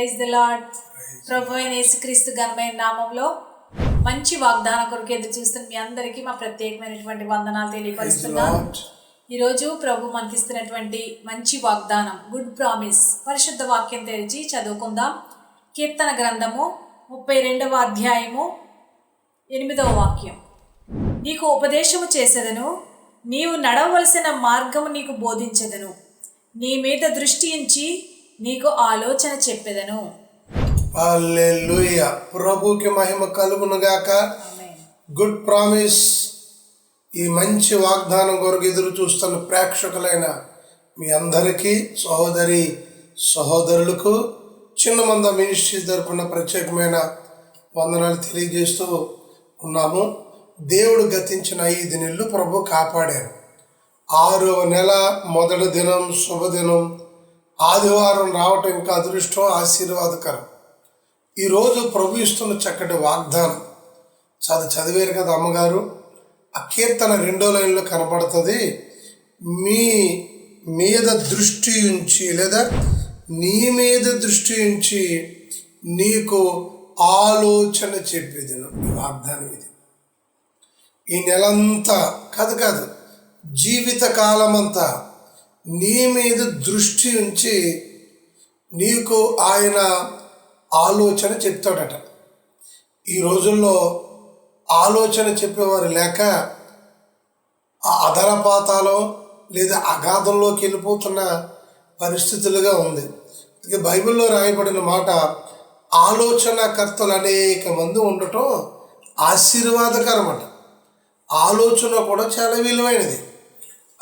Praise the lord ప్రభు అయిన యేసుక్రీస్తు ఘనమైన నామంలో మంచి వాగ్దానం కొరకు ఎదురు చూస్తున్న మీ అందరికీ మా ప్రత్యేకమైనటువంటి వందనాలు తెలియపరుస్తున్నాను. ఈరోజు ప్రభు మనకి ఇస్తున్నటువంటి మంచి వాగ్దానం గుడ్ ప్రామిస్ పరిశుద్ధ వాక్యం తెరిచి చదువుకుందాం. కీర్తన గ్రంథము ముప్పై రెండవ అధ్యాయము ఎనిమిదవ వాక్యం. నీకు ఉపదేశము చేసేదను నీవు నడవవలసిన మార్గము నీకు బోధించదను. నీ మీద దృష్టి ఉంచి నీకు ఆలోచన చెప్పెదను. ప్రభుకి మహిమ కలుగును గాక. ఆమేన్. గుడ్ ప్రామిస్ ఈ మంచి వాగ్దానం కొరకు ఎదురు చూస్తున్న ప్రేక్షకులైన మీ అందరికీ సహోదరి సహోదరులకు చిన్న మంద మినిస్ట్రీ తరపున ప్రత్యేకమైన వందనాలు తెలియజేస్తూ ఉన్నాము. దేవుడు గతించిన ఐదు నెలలు ప్రభు కాపాడారు ఆరవ నెల మొదటి దినం శుభదినం. ఆదివారం రావటం ఇంకా అదృష్టం ఆశీర్వాదకరం. ఈరోజు ప్రభు ఇస్తున్న చక్కటి వాగ్దానం. చదువు చదివారు కదా అమ్మగారు? ఆ కీర్తన రెండో లైన్లో కనబడుతుంది. మీ మీద దృష్టి ఉంచి లేదా నీ మీద దృష్టి ఉంచి నీకు ఆలోచన చెప్పేది ఈ వాగ్దానం ఇది. ఈ నెలంతా కాదు కాదు జీవిత కాలమంతా నీ మీద దృష్టి ఉంచి నీకు ఆయన ఆలోచన చెప్తాడట. ఈ రోజుల్లో ఆలోచన చెప్పేవారు లేక ఆ అధరపాతాలో లేదా అగాధంలోకి వెళ్ళిపోతున్న పరిస్థితులుగా ఉంది. అందుకే బైబిల్లో రాయబడిన మాట ఆలోచనకర్తలు అనేక మంది ఉండటం ఆశీర్వాదకరమట. ఆలోచన కూడా చాలా విలువైనది.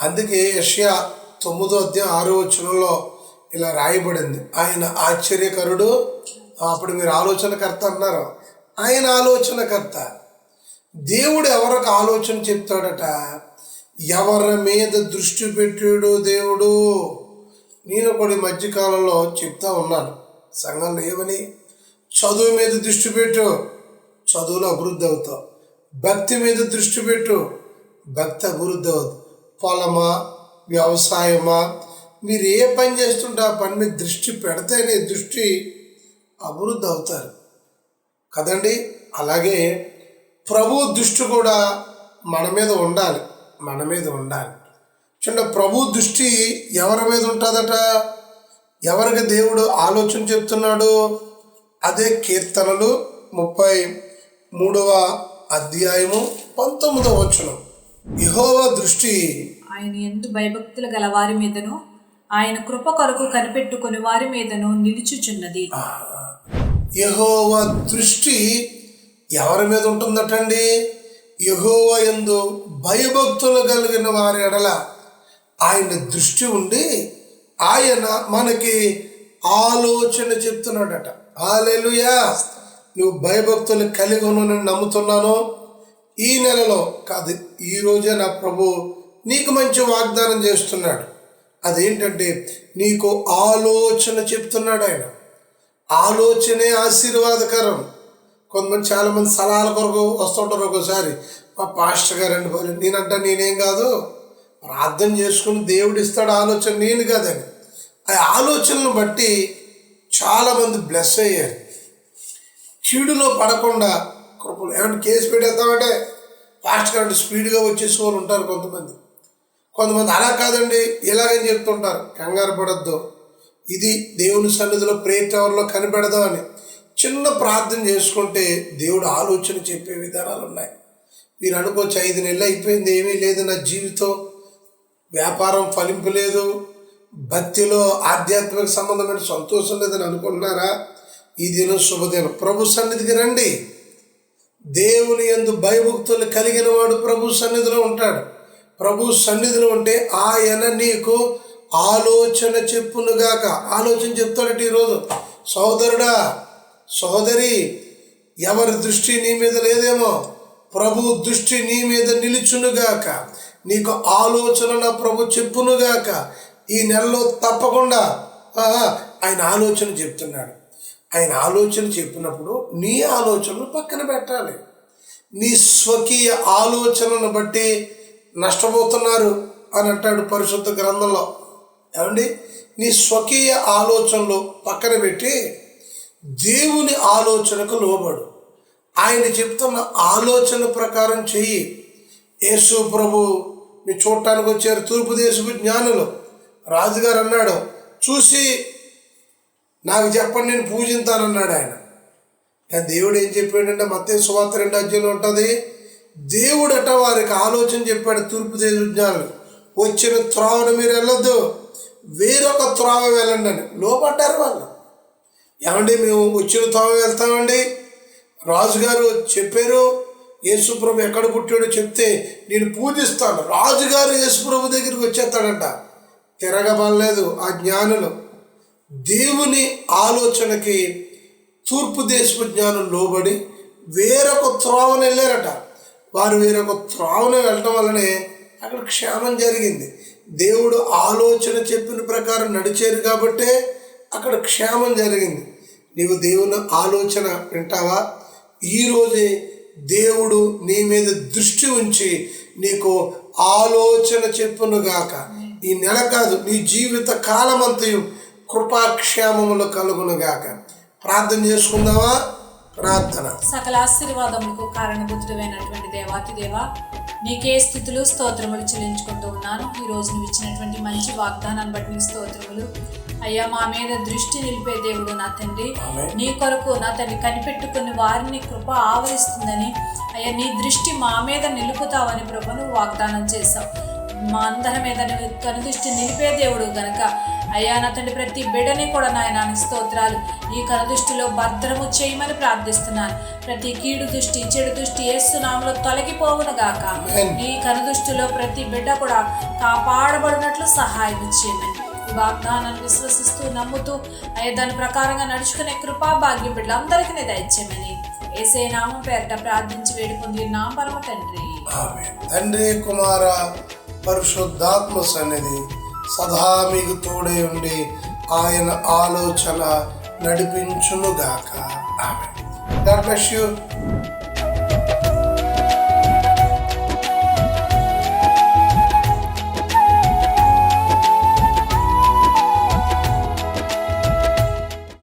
అందుకే యష్యా తొమ్మిదో అధ్యాయం ఆరో వచనంలో ఇలా రాయబడింది. ఆయన ఆశ్చర్యకరుడు. అప్పుడు మీరు ఆలోచనకర్త అన్నారు. ఆయన ఆలోచనకర్త. దేవుడు ఎవరికి ఆలోచన చెప్తాడట? ఎవరి మీద దృష్టి పెట్టాడు దేవుడు? నేను కూడా ఈ మధ్యకాలంలో చెప్తా ఉన్నాను. సంఘంలో ఏమని? చదువు మీద దృష్టి పెట్టు. చదువులో అభివృద్ధి అవుతావు. భక్తి మీద దృష్టి పెట్టు. భక్తి అభివృద్ధి అవుతుంది. పొలమా? వ్యవసాయమా? మీరు ఏ పని చేస్తుంటే ఆ పని మీద దృష్టి పెడితేనే దృష్టి అభివృద్ధి అవుతారు. కదండి? అలాగే ప్రభు దృష్టి కూడా మన మీద ఉండాలి. మన మీద ఉండాలి. చూడండి ప్రభు దృష్టి ఎవరి మీద ఉంటుందట? ఎవరికి దేవుడు ఆలోచన చెప్తున్నాడు? అదే కీర్తనలు ముప్పై మూడవ అధ్యాయము పంతొమ్మిదవ వచనం. యెహోవా దృష్టి ఆయన ఎందు భయభక్తులు గల వారి మీదను ఆయన కృప కొరకు కనిపెట్టుకుని వారి మీదను నిలుచుచున్నది. యహోవ దృష్టి ఎవరి మీద ఉంటుందటండి? యహోవ ఎందు భయభక్తులు కలిగిన వారి ఎడల ఆయన దృష్టి ఉండి ఆయన మనకి ఆలోచన చెప్తున్నాడట. ఆలేలుయా నువ్వు భయభక్తులు కలిగి నేను నమ్ముతున్నాను. ఈ నెలలో కాదు ఈ రోజే నా ప్రభు నీకు మంచి వాగ్దానం చేస్తున్నాడు. అదేంటంటే నీకు ఆలోచన చెప్తున్నాడు ఆయన. ఆలోచనే ఆశీర్వాదకరం. కొంతమంది చాలామంది సలహాల కొరకు వస్తుంటారు ఒకసారి మా పాస్టర్ గారు అండి పోయి నేనంట నేనేం కాదు. ప్రార్థన చేసుకుని దేవుడు ఇస్తాడు ఆలోచన నేను కాదని. ఆ ఆలోచనను బట్టి చాలామంది బ్లెస్ అయ్యారు. చీడులో పడకుండా కృపలు ఏమంటే కేసు పెట్టేద్దామంటే ఫాస్ట్ గారు స్పీడ్గా వచ్చేసుకోవాలి ఉంటారు కొంతమంది. కొంతమంది అలా కాదండి ఇలాగని చెప్తుంటారు. కంగారు పడద్దు. ఇది దేవుని సన్నిధిలో ప్రేట్ అవర్లో కనిపెడదామని చిన్న ప్రార్థన చేసుకుంటే దేవుడు ఆలోచన చెప్పే విధానాలు ఉన్నాయి. మీరు అనుకోవచ్చు ఐదు నెలలు అయిపోయింది ఏమీ లేదు నా జీవితం. వ్యాపారం ఫలింపు లేదు. భక్తిలో ఆధ్యాత్మిక సంబంధమైన సంతోషం లేదని అనుకుంటున్నారా? ఈ దినం శుభదినం. ప్రభు సన్నిధికి రండి. దేవుని ఎందు భయభక్తులు కలిగిన వాడు ప్రభు సన్నిధిలో ఉంటాడు. ప్రభు సన్నిధిలో ఉంటే ఆయన నీకు ఆలోచన చెప్పునుగాక. ఆలోచన చెప్తాడట ఈరోజు. సోదరుడా సోదరి ఎవరి దృష్టి నీ మీద లేదేమో? ప్రభు దృష్టి నీ మీద నిలుచునుగాక. నీకు ఆలోచన నా ప్రభు చెప్పునుగాక. ఈ నెలలో తప్పకుండా ఆహా, ఆయన ఆలోచన చెప్తున్నాడు. ఆయన ఆలోచన చెప్పినప్పుడు నీ ఆలోచనలు పక్కన పెట్టాలి. నీ స్వకీయ ఆలోచనను బట్టి నష్టపోతున్నారు అని అంటాడు పరిశుద్ధ గ్రంథంలో. ఏమండి? నీ స్వకీయ ఆలోచనలు పక్కన పెట్టి దేవుని ఆలోచనకు లోబడు. ఆయన చెప్తున్న ఆలోచన ప్రకారం చెయ్యి. యేసు ప్రభు నీ చూడటానికి వచ్చారు తూర్పు దేశపు జ్ఞానులు. రాజుగారు అన్నాడు చూసి నాకు చెప్పండి నేను పూజింతానన్నాడు ఆయన. దేవుడు ఏం చెప్పాడంటే మత్తే సువార్త రెండు అధ్యయనం ఉంటుంది దేవుడట వారికి ఆలోచన చెప్పాడు తూర్పు దేశ జ్ఞానులు వచ్చిన త్రావను మీరు వెళ్ళొద్దు. వేరొక త్రావ వెళ్ళండి అని. లోపడ్డారు వాళ్ళు. ఏమండి మేము వచ్చిన త్రావ వెళ్తామండి. రాజుగారు చెప్పారు యేసుప్రభు ఎక్కడ పుట్టాడో చెప్తే నేను పూజిస్తాను. రాజుగారు యేసుప్రభు దగ్గరికి వచ్చేస్తాడంట. తిరగబడలేదు ఆ జ్ఞానులు. దేవుని ఆలోచనకి తూర్పు దేశపు జ్ఞానం లోబడి వేరొక త్రోవను వెళ్ళారట. వారు వేరొక త్రావులో వెళ్ళటం వల్లనే అక్కడ క్షేమం జరిగింది. దేవుడు ఆలోచన చెప్పిన ప్రకారం నడిచారు కాబట్టే అక్కడ క్షేమం జరిగింది. నీవు దేవుని ఆలోచన వింటావా? ఈరోజే దేవుడు నీ మీద దృష్టి ఉంచి నీకు ఆలోచన చెప్పునుగాక ఈ నెల కాదు నీ జీవిత కాలమంతయు కృపాక్షేమములు కలుగునుగాక ప్రార్థన చేసుకుందావా ప్రార్థన. సకల ఆశీర్వాదములకు కారణభూతుడమైనటువంటి దేవాతి దేవ నీకే స్థితులు స్తోత్రములు చెల్లించుకుంటూ ఉన్నాను. ఈ రోజు నువ్వు ఇచ్చినటువంటి మంచి వాగ్దానాన్ని బట్టి నీ స్తోత్రములు. అయ్యా మా మీద దృష్టి నిలిపే దేవుడు నా తండ్రి. నీ కొరకు నా తండ్రి కనిపెట్టుకుని వారిని కృప ఆవరిస్తుందని అయ్యా నీ దృష్టి మా మీద నిలుపుతావని ప్రభు నువ్వు వాగ్దానం చేశావు. మా అందరి మీద కనుదృష్టి నిలిపే దేవుడు గనక. అయ్యా నా తండ్రి ప్రతి బిడ్డని కూడా నాయన స్తోత్రాలు. ఈ కనుదృష్టిలో భద్రము చేయమని ప్రార్థిస్తున్నాను. ప్రతి కీడు దృష్టి చెడు దృష్టి ఏసునామలో తొలగిపోవును గాక. ఈ కనుదృష్టిలో ప్రతి బిడ్డ కూడా కాపాడబడినట్లు సహాయం చేయమని. వాగ్దానాన్ని విశ్వసిస్తూ నమ్ముతూ అయ్యా దాని ప్రకారంగా నడుచుకునే కృపా భాగ్యం బిడ్డలందరికీ నీ దయచేయమని ఏసే నామం పేరట ప్రార్థించి వేడుకుంది నా పరమ తండ్రి. తండ్రి కుమార పరిశుద్ధాత్మ సన్నిధి సదా మీకు తోడే ఉండి ఆయన ఆలోచన నడిపించునుగాక. ఆమె గాడ్ బ్లెస్ యూ.